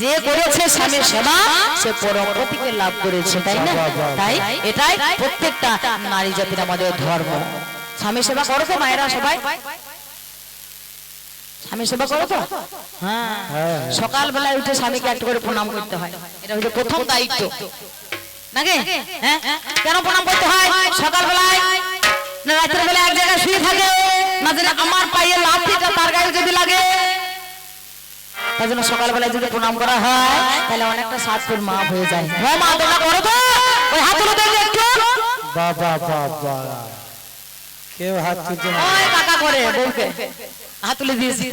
যে করেছে স্বামীর সেবা সে পরম গতিকে লাভ করেছে তাই না? তাই? এটাই প্রত্যেকটা নারী জাতির আমাদের ধর্ম। স্বামী সেবা করো তো মায়েরা সবাই। স্বামী সেবা করো তো? হ্যাঁ। সকালবেলায় উঠে স্বামীকে একটু করে প্রণাম করতে হয়। এটা হচ্ছে প্রথম দায়িত্ব। নাকি? হ্যাঁ? কেন প্রণাম করতে হয়? সকালবেলায়? না রাতের বেলা এক জায়গায় শুয়ে থাকে। না আমার পায়ে লাঠিটা তার গায়ে যদি লাগে। তার জন্য সকালবেলায় যদি প্রণাম করা হয় তাহলে অনেকটা সাতপুর মা হয়ে যায়। হ্যাঁ মা তোমরা করো তো। ওই হাত তুলে দেখবে একটু। বাবা বাবা। কেউ হাত তুলছে না। ওই কাকা করে বউকে। হাত তুলে দিয়েছি।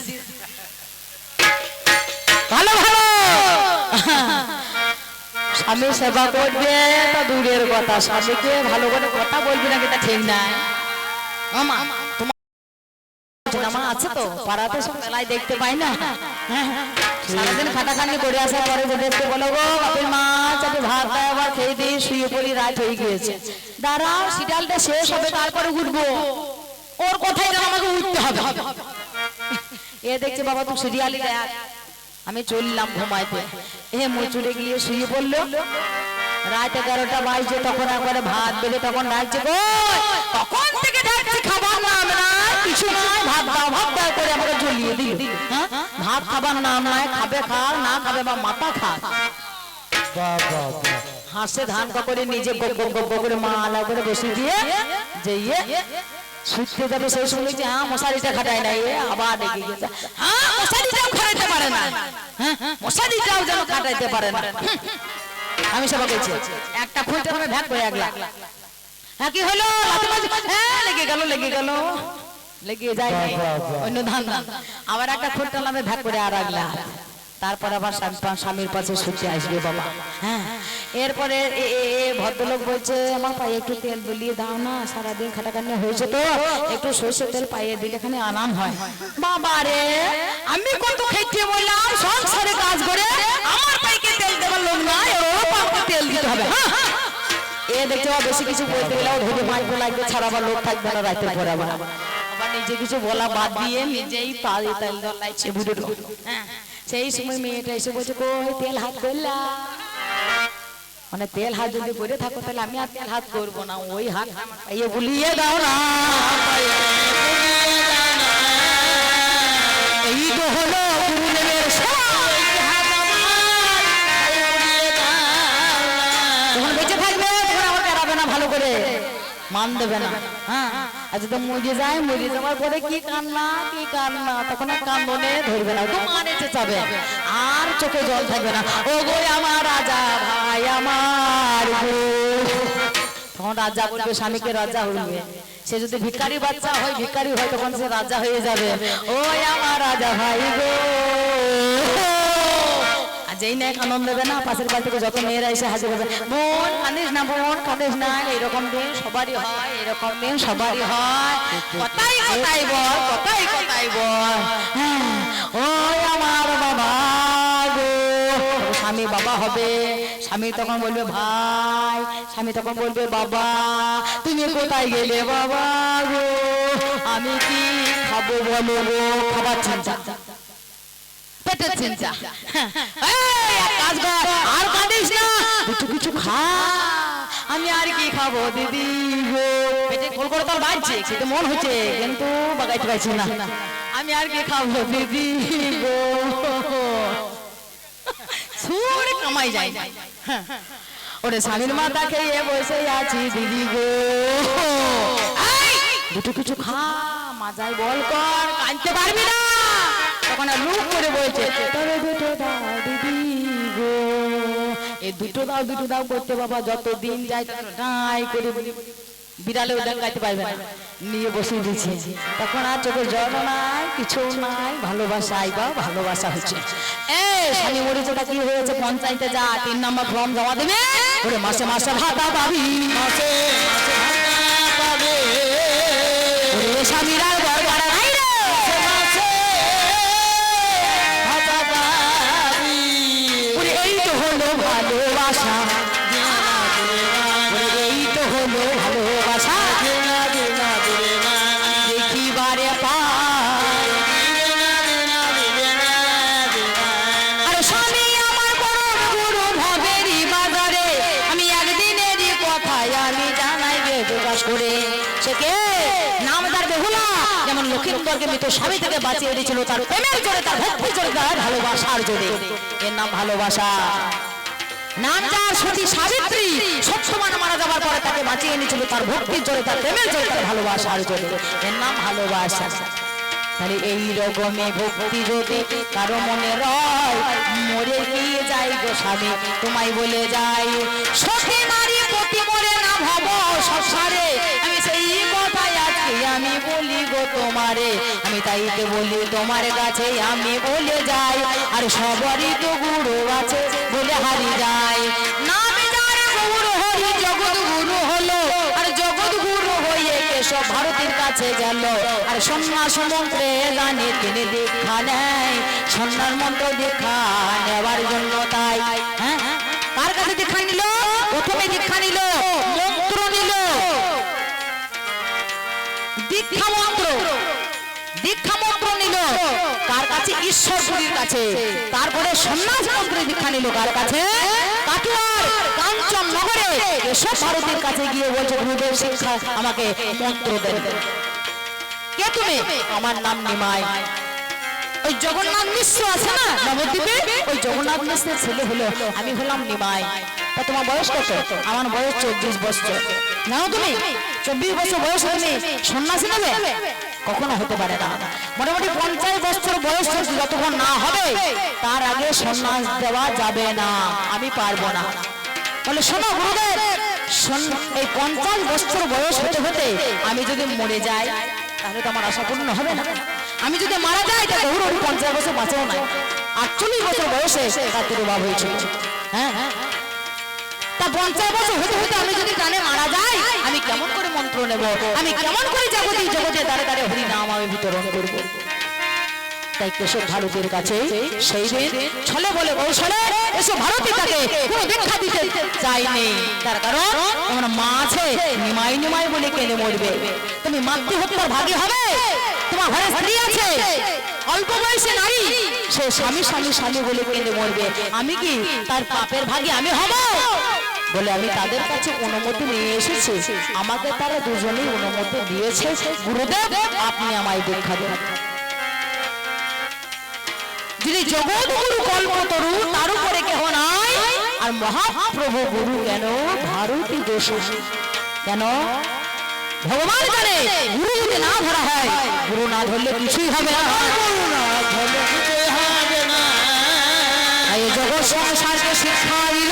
ভালো ভালো। স্বামী সেবা করবে তা দূরের কথা। স্বামীকে ভালো করে কথা বলবি না এটা ঠিক নাই। মামা জামা আছে তো? পাড়াতে সব মেলায় দেখতে পাই না? সারাদিন খাটাখানি করে আসার পরে যে দেখতে বলো গো বাপের মা চাপে ভাত আবার খেয়ে দিয়ে শুয়ে পড়ি রাত হয়ে গিয়েছে। দাঁড়াও সিরিয়ালটা শেষ হবে তারপরে উঠবো ওর কথাই যেন আমাকে উঠতে হবে। এ দেখছে বাবা তুই সিরিয়ালই দেখ আমি চললাম ঘুমাইতে। এ মুচুরে গিয়ে শুয়ে পড়ল। রাত এগারোটা বাজছে তখন একবারে ভাত বেড়ে তখন ডাকছে গো তখন থেকে ডাকছি? নাই হ্যাঁ? নাই হাসে ধান করে নিজে করে করে বসে দিয়ে শুতে যাবে যে হ্যাঁ মশারিটা খাটায় না এ আবার ডেকে গেছে হ্যাঁ মশারিটাও খাটাইতে পারে না। হ্যাঁ মশারিটাও যেন খাটাইতে পারে না। আমি সবাই বলছি একটা করে হ্যাঁ কি হলো? হ্যাঁ লেগে গেল লেগে গেল। লেগে যায় নাই। অন্য ধান আবার একটা নামে ভ্যাক করে আর তারপর আবার স্বামী- স্বামীর পাশে আসবে বাবা। হ্যাঁ। এরপরে ভদ্রলোক বলছে আমার পায়ে একটু তেল বুলিয়ে দাও না সারাদিন খাটাখানি হয়েছে তো। একটু সর্ষের তেল পায়ে দিলে এখানে আরাম হয়। বাবা রে আমি কত খেটে বললাম সংসারে কাজ করে আমার পাইকে তেল দেবার লোক নাই ও পাপকে তেল দিতে হবে। হ্যাঁ এ দেখতে বেশি কিছু বলতে গেলে ওর ধরে মাইক লাগবে ছাড়া আবার লোক থাকবে না রাতের পরে আবার। নিজে কিছু বলা বাদ দিয়ে নিজেই পা দিয়ে তেল দেওয়া বুড়ো হ্যাঁ সেই সময় মেয়েটা এসে বলছে, কই, তেল হাত করলা? মানে তেল হাত যদি করে থাকো, তাহলে আমি আর তেল হাত করব না। ওই হাত পাইয়ে বুলিয়ে দাও না এই তো হলো গুরুদেবের বেঁচে থাকবে ভালো করে, মান দেবে না। হ্যাঁ আর যদি মরে যায় মরে যাওয়ার পরে কি কান্না কি কান্না? তখন আর কান্দনে ধরবে না তো মানে চেঁচাবে আর চোখে জল থাকবে না। ও গো আমার রাজা ভাই, আমার তখন রাজা বলবে, স্বামীকে রাজা হইবে সে যদি ভিখারি বাচ্চা হয়, ভিখারি হয়, তখন সে রাজা হয়ে যাবে। ও আমার রাজা ভাই গো। যেই না আনন্দ দেবে না পাশের বাড়ি থেকে যত মেয়েরা এসে হাজির হবে বোন কাঁদিস না বোন কাঁদিস না এরকম দিন সবারই হয় এরকম দিন সবারই হয়। কথাই কথাই বল কথাই কথাই বল। হ্যাঁ, ওই আমার বাবা গো। স্বামী বাবা হবে স্বামী তখন বলবে ভাই। স্বামী তখন বলবে বাবা তুমি কোথায় গেলে বাবা গো? আমি কি খাব বলো গো? খাবার চিন্তা পেটের চিন্তা। কাজ কর, আর কাঁদিস না। একটু কিছু খা। আমি আর কি খাব দিদি? গো পেটে গোল করে তোর বাজছে খেতে মন হচ্ছে কিন্তু বাগাইতে পারছি না। আমি আর কি খাব দিদি? গো সুর কামাই যায় ওরে স্বামীর মাথা খেয়ে বসে আছি দিদি গো। দুটো কিছু খা মাজায় বল কর কাঁদতে পারবি না। তখন করে বলছে তবে দুটো দাও দিদি গো। দুটো দাও দুটো দাও করতে বাবা, যত দিন যায় করে বিড়ালেও পারবে না। নিয়ে দিচ্ছে তখন আর চোখে জল নাই, কিছু নাই, ভালোবাসা আইবা ভালোবাসা হচ্ছে। মরিচটা কি হয়েছে? পঞ্চায়েতে যা, তিন নম্বর ফর্ম জমা দেবে। ওরে মাসে মাসে ভাতা পাবি। মাসে মাসে ভাতা পাবে। স্বামীর সে কে নামদার বেহুলা, যেমন লক্ষিন্দরকে মৃত স্বামী থেকে বাঁচিয়ে এনেছিল, তার প্রেমের জোরে, তার ভক্তি জোরে, তার ভালোবাসার জোরে। এর নাম ভালোবাসা। সতী সাবিত্রী মারা যাবার পরে তাকে বাঁচিয়ে তার ভক্তির জোরে, তার প্রেমের জোরে, তার ভালোবাসার জোরে। এর নাম ভালোবাসা। তাহলে এই রকমে ভক্তি যদি কারও মনে রয়, মরে গিয়ে যাই গো স্বামী, তোমায় বলে যাই নারী আমি বলি তোমারে। কাছে আমি বলে যাই। আর সবারই তো গুরু আছে বলে হারি কেশব ভারতের কাছে গেল। আর নেয়। দীক্ষা নেওয়ার জন্য তাই। হ্যাঁ? কার কাছে দীক্ষা নিল? প্রথমে দীক্ষা নিল, মন্ত্র নিল। দীক্ষা মন্ত্র। দীক্ষা মন্ত্র নিল। কাছে? ঈশ্বরপুরীর কাছে। তারপরে সন্ন্যাস মন্ত্রে দীক্ষা নিল। কার কাছে? কাঞ্চন নগরে। ভারতের কাছে গিয়ে বলছে, গুরুদেব শিক্ষা, আমাকে মন্ত্র কে তুমি? আমার নাম নিমাই। ওই জগন্নাথ মিশ্র আছে না, নবদ্বীপে? ওই জগন্নাথ মিশ্রের ছেলে হলো, আমি হলাম নিমাই। তা তোমার বয়স কত? আমার বয়স চব্বিশ বছর। নাও তুমি, চব্বিশ বছর বয়স তুমি সন্ন্যাসী নেবে? কখনো হতে পারে না। মোটামুটি পঞ্চাশ বছর বয়স যতক্ষণ না হবে, তার আগে সন্ন্যাস দেওয়া যাবে না। আমি পারব না। বলে শোনো গুরুদেব এই পঞ্চাশ বছর বয়স হতে হতে আমি যদি মরে যাই, তাহলে তো আমার আশা পূর্ণ হবে না। আমি যদি মারা যাই তা গৌর ওই পঞ্চাশ বছর বাঁচাও নাই। আটচল্লিশ বছর বয়সে তার তিরোভাব হয়েছিল হ্যাঁ হ্যাঁ? তা পঞ্চাশ বছর হতে হতে আমি যদি জানে মারা যাই, আমি কেমন করে মন্ত্র নেব? আমি কেমন করে জগতি জগতে দাঁড়ে দাঁড়ে হরি নাম আমি বিতরণ করব? তুমি মাতৃ হত্যার ভাগী হবে। তোমার ঘরে স্ত্রী আছে। অল্প বয়সে নারী, সে স্বামী স্বামী স্বামী বলে কেঁদে মরবে। আমি কি তার পাপের ভাগী আমি হব? বলে, আমি তাদের কাছে অনুমতি নিয়ে এসেছি। আমাকে তারা দুজনেই অনুমতি দিয়েছে। গুরুদেব, আপনি আমায় দীক্ষা দেন। যিনি জগৎ গুরু কল্পতরু, তার উপরে কেহ নাই। আর মহাপ্রভু গুরু কেন ভারতী দোষ? কেন? ভগবান জানে, গুরু যদি না ধরা হয়, গুরু না ধরলে কিছুই হবে না। এই জগৎ সংসারকে শিক্ষা দিল।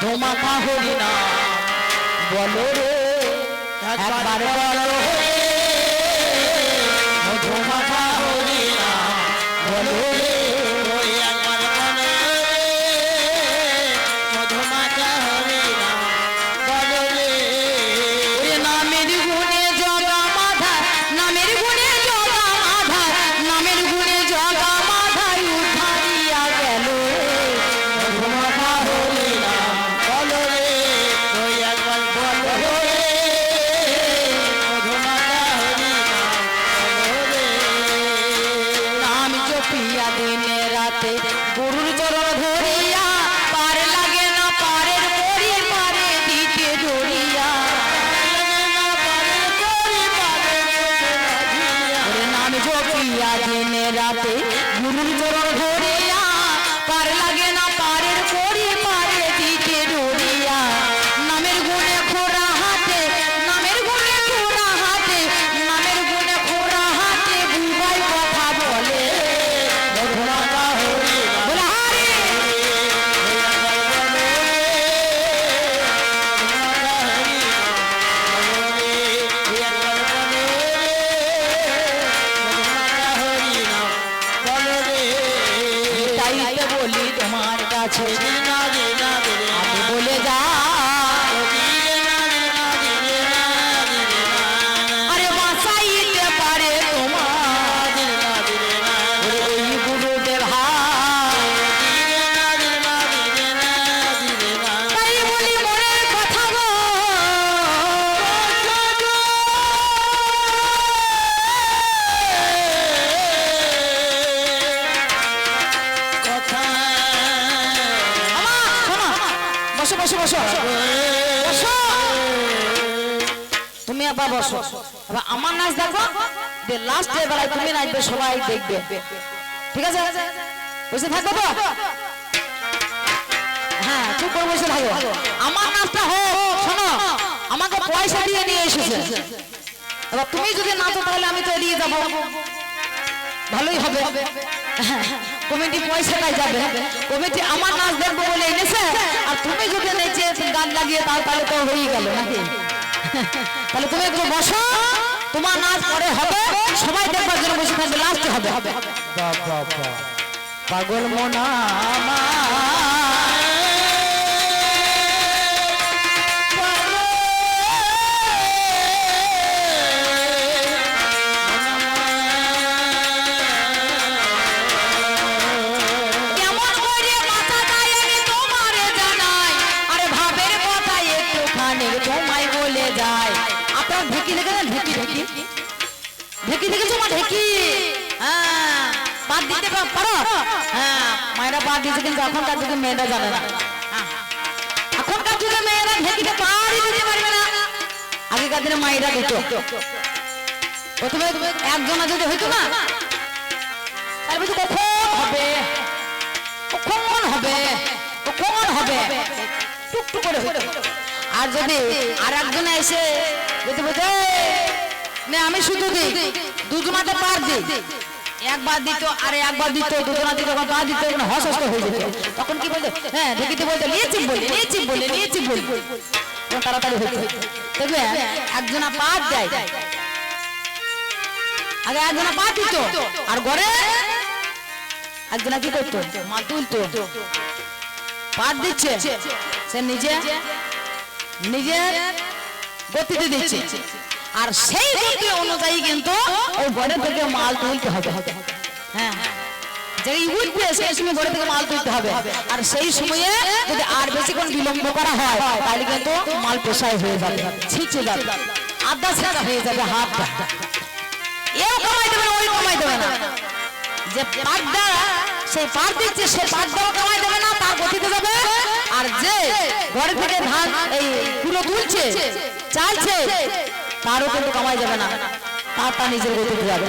মধুমাখা হরি না। বলো রে একবার বলো মধুমাখা হরি না। বলো রে তাইতে বলি নাচ দেখো, যে লাস্টের বেলায় তুমি নাচবে সবাই দেখবে। ঠিক আছে? বসে থাকব তো? হ্যাঁ চুপ করে বসে থাকো। আমার নাচটা হোক, শোনো, আমাকে পয়সা দিয়ে নিয়ে এসেছে। এবার তুমি যদি নাচো তাহলে আমি তো এড়িয়ে যাব। ভালোই হবে। কমিটি পয়সাটাই যাবে। কমিটি আমার নাচ দেখব বলে এনেছে। আর তুমি যদি নেচে গান লাগিয়ে তাহলে তো হয়েই গেল নাকি? তাহলে তুমি একটু বসো। তোমার নাচ পরে হবে সবাই দেখবার জন্য বসে থাকবে লাস্টে হবে। হবে বাবা বাবা পাগল মোনা কেমন ঢেকি? দেখেছ মা ঢেকি? হ্যাঁ দিতে পারো? হ্যাঁ মায়েরা পাত দিচ্ছে কিন্তু এখনকার যুগে মেয়েরা জানে না। এখনকার যুগে মেয়েরা ঢেকিতে পারি দিতে পারবে না। আগেকার দিনে মায়েরা দিত। প্রথমে একজনা যদি হইতো না বলতো কখন হবে? কখন হবে? কখন হবে? টুকটুক করে হইতো। আর যদি আর একজনে এসে যদি বলতে না, আমি শুধু দিই। দুজনাতে পার দিই একবার দিত, আর একবার দিত দুজনা দিত একবার পা দিত মানে হস হস হয়ে যেত। তখন কি বলতো? হ্যাঁ দেখিতে বলতো নিয়েছি বলে নিয়েছি বলে নিয়েছি বলে। তাড়াতাড়ি হইতো দেখবে, একজনা পাত দেয়। আগে একজনা পা দিত। আর ঘরে একজনা কি করতো? মা তুলতো। পাত দিচ্ছে। সে নিজে নিজের গতিতে দিচ্ছে। আর সেই গতি অনুযায়ী কিন্তু ওই ঘরে থেকে মাল তুলতে হবে। হ্যাঁ। উঠবে সেই সময় ঘরে থেকে মাল তুলতে হবে। আর সেই সময়ে যদি আর বেশিক্ষণ বিলম্ব করা হয়, তাহলে কিন্তু মাল পেশায় হয়ে যাবে। ছিঁচে যাবে। আধা ছেঁচা হয়ে যাবে হাতটা এও কামাই দেবে না, ওই কামাই দেবে না। যে পাটটা সেই পাট দিচ্ছে সে পাটটাও কামাই দেবে না, তার গতিতে যাবে। আর যে ঘরে থেকে ধান, এই কুলো তুলছে, চালছে তারও কিন্তু কামাই যাবে না। তার তা নিজের গতিতে যাবে।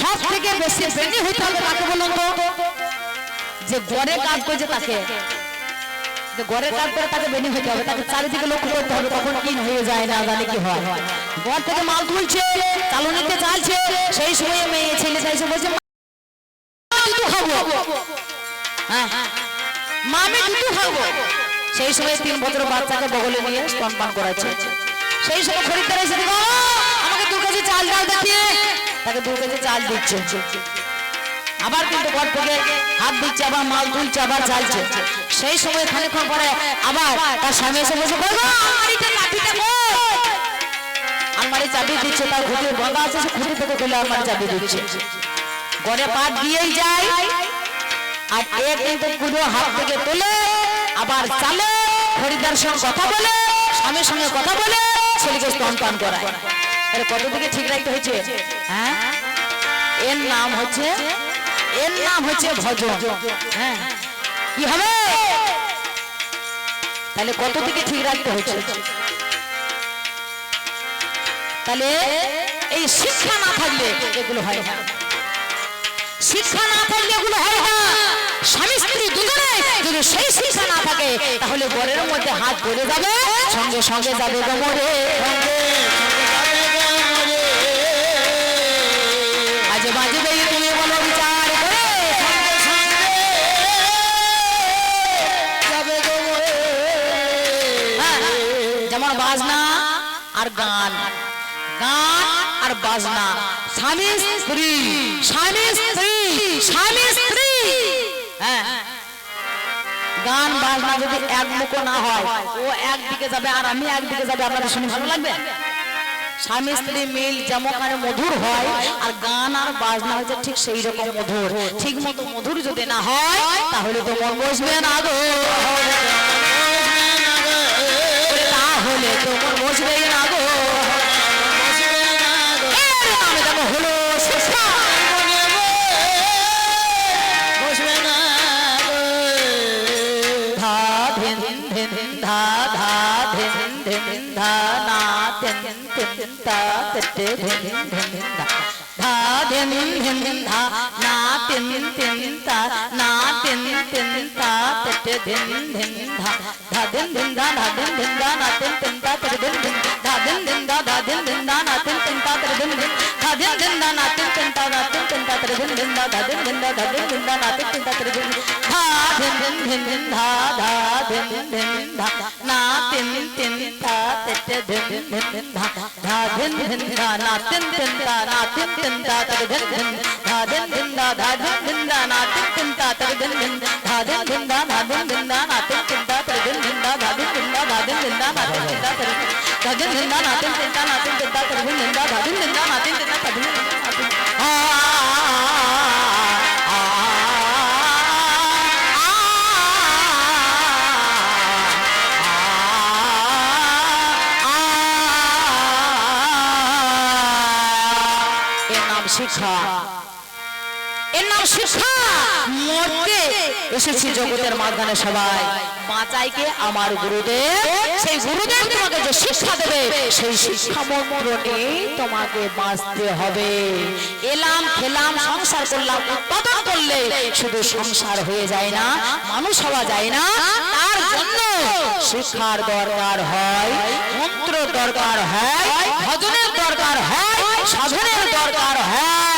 সব থেকে বেশি বেনি হইতে হবে তাকে বলুন তো? যে ঘরে কাজ করছে তাকে। যে কাজ করে তাকে বেনি হইতে হবে, তাকে চারিদিকে লক্ষ্য করতে হবে তখন কি হয়ে যায় না জানি কি হয়। থেকে মাল তুলছে চালছে, সেই সময় মেয়ে ছেলে চাইছে হ্যাঁ। সেই সময় তিন বছর বাচ্চাকে বগলে নিয়ে স্তনপান করাচ্ছে। সেই সময় খরিদ্দার এসে দিল আমাকে দু কেজি চাল ডাল দেখিয়ে তাকে দু কেজি চাল দিচ্ছে। আবার কিন্তু ঘর থেকে হাত দিচ্ছে, আবার মাল তুলছে, আবার চালছে সেই সময় খানিক্ষণ পরে আবার তার স্বামী এসে বসে আলমারি চাবি দিচ্ছে, তার ঘুটির বন্ধা আছে, সে খুঁটি থেকে খুলে আলমারি চাবি দিচ্ছে। ঘরে পাত দিয়েই যায়, আর এ কিন্তু পুরো হাত থেকে তোলে আবার চালে খরিদার সঙ্গে কথা বলে, স্বামীর সঙ্গে কথা বলে ছেলেকে স্তনপান করায়। কত দিকে ঠিক রাখতে হয়েছে? হ্যাঁ? এর নাম হচ্ছে এর নাম হচ্ছে ভজন। হ্যাঁ। কি হবে? তাহলে কত দিকে ঠিক রাখতে হচ্ছে তাহলে এই শিক্ষা না থাকলে এগুলো হয় শিক্ষা না থাকলে এগুলো হয় না। স্বামী স্ত্রী দুজনে যদি সেই শিক্ষা না থাকে তাহলে বরের মধ্যে হাত ধরে যাবে সঙ্গে সঙ্গে যাবে গোমরে হ্যাঁ, যেমন বাজনা আর গান। গান আর বাজনা। স্বামী স্ত্রী স্বামী স্ত্রী স্বামী স্ত্রী। হ্যাঁ। গান, বাজনা যদি এক মুখো না হয়, ও একদিকে যাবে আর আমি একদিকে যাবে, আপনাদের শুনে ভালো লাগবে? স্বামী, স্ত্রী মিল যেমন মানে মধুর হয়, আর গান আর বাজনা হচ্ছে ঠিক সেই রকম মধুর। ঠিক মতো মধুর যদি না হয়, তাহলে তো মন বসবে না গো। তাহলে তো মন বসবে না গো। তিন তিন তা তে ধিন ধিন ধা ধা ধিন ধিন ধা না তিন তিন তা না তিন তিন তা তে ধিন ধিন ধা ধা ধিন ধিন ধা না ধিন ধিন ধা না তিন তিন তা তে ধিন ধিন ধা ধিন ধিন ধা ধা ধিন ধিন ধা না তিন তিন তা তে ধিন ধিন ধা ধিন ধিন ধা না তিন তিন তা না তিন তিন তা তে ধিন ধিন ধা ধা ধিন ধিন ধা ধা ধিন ধিন ধা না তিন তিন তা তে ধিন ধিন ধা ধিন ধিন ধিন ধিন ধা ধা ধিন ধিন ধা না তিন তিন তা তে ধিন ধিন ধা ধা ধিন ধিন ধা না তিন তিন তা না তিন তিন তা তে ধিন ধিন ধা ধিন ধিন ধা ধা ধিন ধিন ধা না তিন তিন তা তে ধিন ধিন ধা ধিন ধিন ধা না ধিন ধিন ধা না তিন তিন তা তে ধিন ধিন ধা ধা ধিন ধিন ধা ধা ধিন ধিন ধা না তিন শিক্ষা। মরতে এসেছি জগতের মাঝখানে সবাই। বাঁচাইকে আমার গুরুদেব সেই গুরুদেব তোমাকে যে শিক্ষা দেবে সেই শিক্ষা মন্ত্র তোমাকে বাঁচতে হবে। এলাম খেলাম সংসার করলাম উৎপাদন করলে শুধু সংসার হয়ে যায় না মানুষ হওয়া যায় না। তার জন্য শিক্ষার দরকার হয় মন্ত্র দরকার হয় ভজনের দরকার হয় সাধনের দরকার হয়।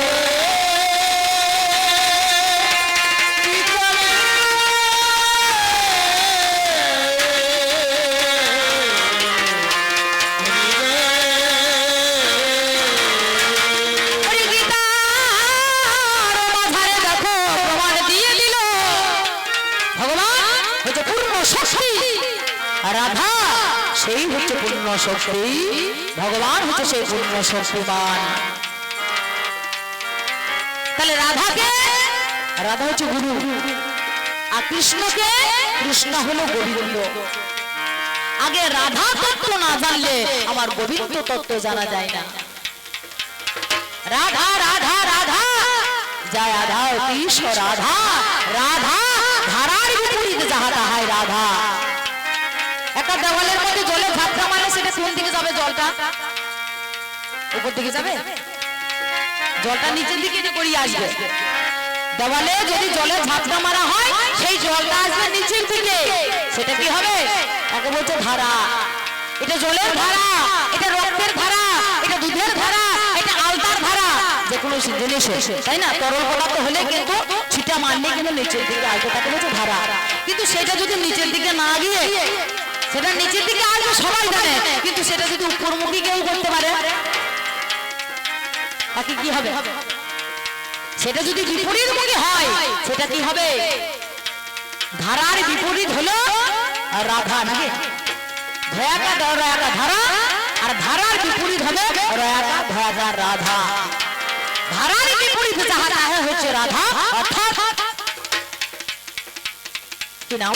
শক্তি ভগবান হচ্ছে সেই পূর্ণ শক্তিমান। তাহলে রাধাকে, রাধা হচ্ছে গুরু, আর কৃষ্ণকে, কৃষ্ণ হলো গোবিন্দ। আগে রাধা তত্ত্ব না জানলে আমার গোবিন্দ তত্ত্ব জানা যায় না। রাধা রাধা রাধা, জয় রাধা কৃষ্ণ রাধা রাধা, ধারার বিপরীত যাহা তাহাই রাধা। একটা দেওয়ালের মধ্যে জলে ঝাপটা কোন দিকে যাবে জলটা? উপর দিকে যাবে? জলটা নিচের দিকে করিয়ে আসবে। দেওয়ালে যদি জলে ঝাপটা মারা হয়, সেই জলটা আসবে নিচের দিকে। সেটা কি হবে? তাকে বলছে ধারা। এটা জলের ধারা, এটা রক্তের ধারা, এটা দুধের ধারা, এটা আলতার ধারা, যে কোনো জিনিস তাই না? তরল পদার্থ হলে কিন্তু ছিটা মারলে কিন্তু নিচের দিকে আসবে, তাকে বলছে ধারা। কিন্তু সেটা যদি নিচের দিকে না গিয়ে সেটা নিচের দিকে আসবে, সবাই জানে। কিন্তু সেটা যদি উপরমুখী কেউ করতে পারে, তাকে কি হবে? সেটা যদি বিপরীতমুখী হয়, সেটা কি হবে? ধারার বিপরীত হলো রাধা নাকি? ধারা, আর ধারার বিপরীত ধয়াকা রাধা। ধারার বিপরীত যাহা হচ্ছে রাধা, অর্থাৎ কি নাম?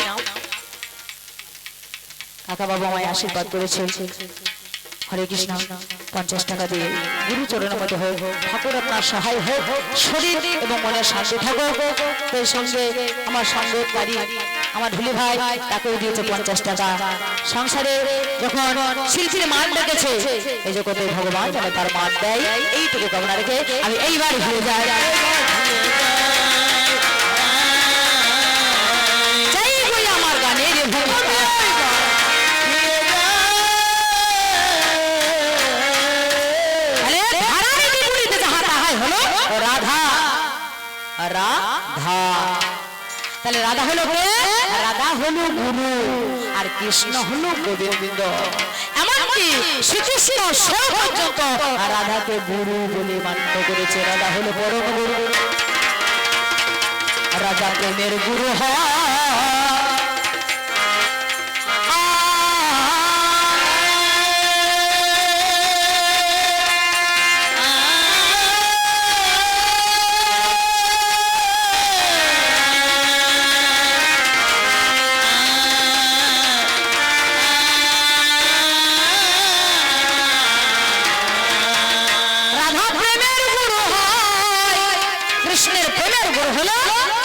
কাকা বাবা আমায় আশীর্বাদ করেছে হরে কৃষ্ণ, পঞ্চাশ টাকা দিয়ে গুরু চরণের মধ্যে হোক ঠাকুর আপনার সহায় হোক শরীর এবং মনের শান্তি থাকুক। সেই সঙ্গে আমার সঙ্গকারী আমার ঢুলি ভাই, তাকেও দিয়েছে পঞ্চাশ টাকা। সংসারে যখন শিল্পীর মান ডেকেছে, এই জগতে ভগবান যেন তার মান দেয়, এইটুকু কামনা রেখে আমি এইবার ঘুরে যাই। তাহলে রাধা হলো কে? রাধা হলো গুরু। আর কৃষ্ণ হলো গোবিন্দ। এমনকি শ্রীকৃষ্ণ সে পর্যন্ত রাধাকে গুরু বলে মান্য করেছে। রাধা হলো পরম গুরু। রাজা প্রেমের গুরু হয়।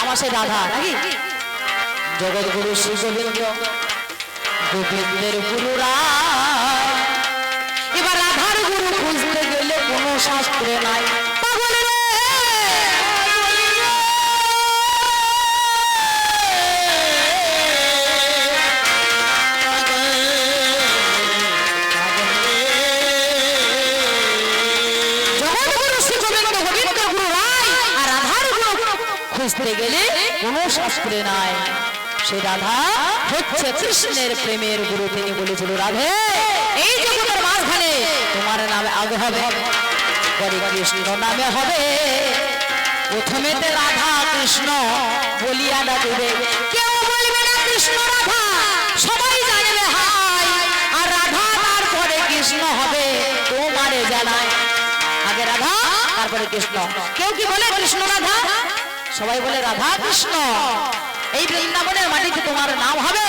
আমার সেই রাধা, নাকি? জগৎ গুরু শ্রী গোবিন্দ গোবিন্দের গুরুরা। এবার রাধার গুরু খুঁজতে গেলে কোনো শাস্ত্রে নাই। খুঁজতে গেলে কোনো শাস্ত্রে নাই। সে রাধা হচ্ছে কৃষ্ণের প্রেমের গুরু, তিনি বলেছিল, রাধে, এই জগতের মাঝখানে তোমার নামে আগে হবে। পরে কৃষ্ণ নামে হবে। রাধা কৃষ্ণ বলিয়া ডাকবে। কেউ বলবে না কৃষ্ণ রাধা, সবাই জানবে হাই, আর রাধা তারপরে কৃষ্ণ হবে, তোমারে জানায়। আগে রাধা, তারপরে কৃষ্ণ। কেউ কি বলে কৃষ্ণ রাধা? সবাই বলে রাধা কৃষ্ণ এই বৃন্দাবনের মাটিতে তোমার নাম হবে।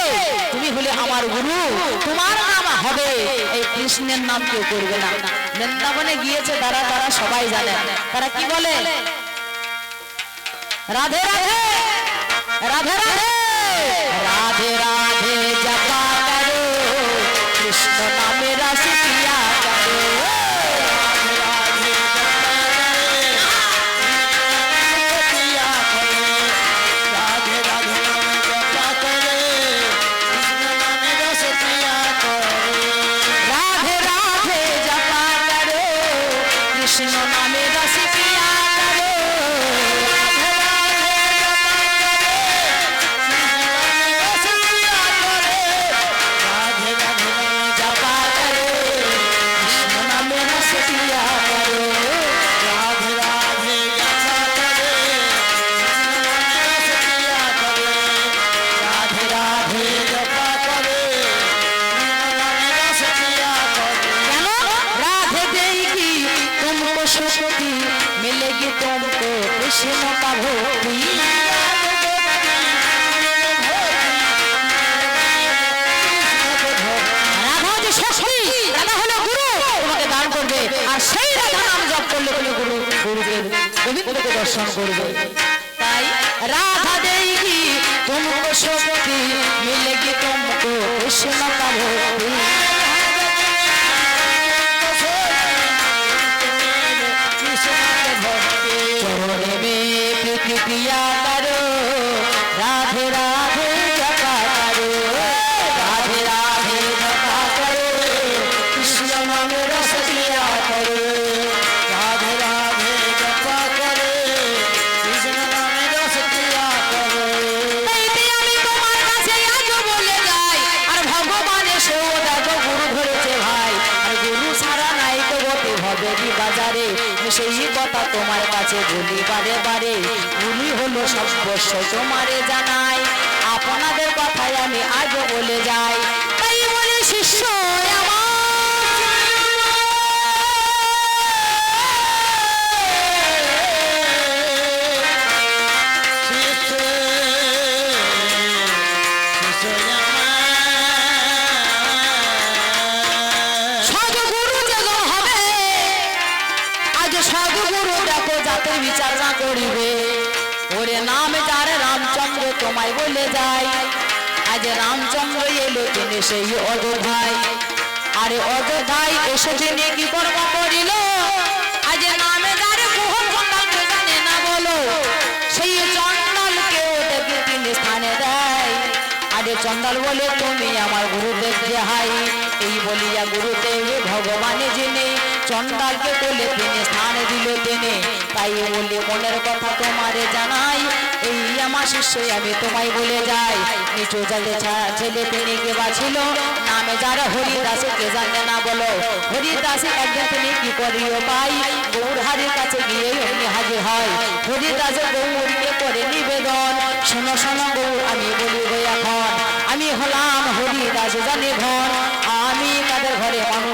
তুমি হলে আমার গুরু, তোমার নাম হবে। এই কৃষ্ণের নাম কেউ করবে না। বৃন্দাবনে গিয়েছে তারা তারা সবাই জানে। তারা কি বলে? রাধে রাধে রাধে রাধে রাধে রাধে। সেই রাধা নাম জপ করলে তুমি গুরু গুরুদেব গোবিন্দকে দর্শন করবে তাই রাধা সর্বস্ব তোমারে জানাই আপনাদের কথায় আমি আজও বলে যাই। তাই বলে শিষ্য তোমায় বলে যায় আজ রামচন্দ্র এলো তিনি সেই অযোধ্যায়। আরে অযোধ্যায় এসে তিনি কি কর্ম করিল? আজ নামে যার চন্দ্রকে জানে না বলো। সেই চন্ডালকে দেখে তিনি স্থানে দেয়। আরে চন্ডাল বলে, তুমি আমার গুরুদেব যে হাই। এই বলিয়া গুরুদেব ভগবানে যিনি চন্ডালকে বলে তিনি স্থান দিল তিনি তাই বলে মনের কথা তোমারে জানাই, এই আমার শিষ্য আমি তোমায় বলে যাই। নিচু জালে ছেলে তিনি কে বাছিল নামে যারা হরিদাসে কে জানে না বলো। হরিদাসে একদিন তিনি কি করিও পাই? গৌরহারির কাছে গিয়ে অমনি হাজির হয়। হরিদাসে গৌরকে করে নিবেদন। শোনো শোনো গৌর, আমি বলি এখন। আমি হলাম হরিদাস জানি তাদের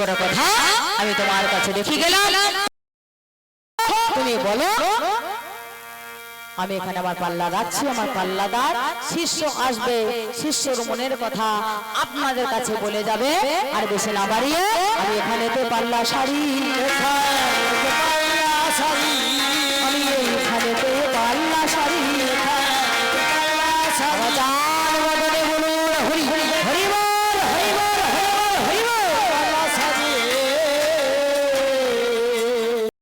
কটা কথা, আমি তোমার কাছে দেখি গেলাম। তুমি বলো, আমি এখানে আমার পাল্লা রাখছি আমার পাল্লাদার শিষ্য আসবে শিষ্যর মনের কথা আপনাদের কাছে বলে যাবে। আর বেশি না বাড়িয়ে আমি এখানে তো পাল্লা শাড়ি শাড়ি।